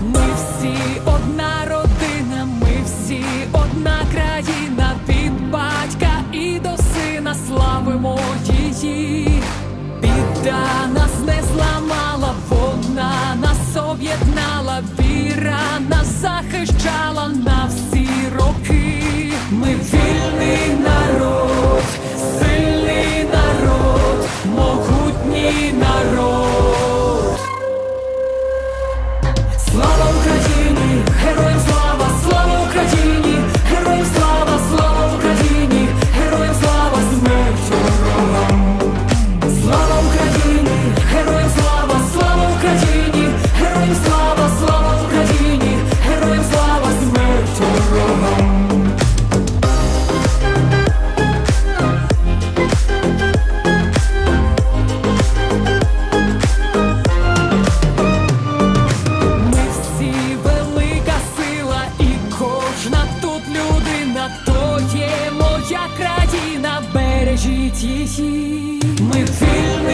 Ми всі одна родина, ми всі одна країна від батька і до сина славимо її. тут людина, то є моя країна, бережіть її. Ми вільні.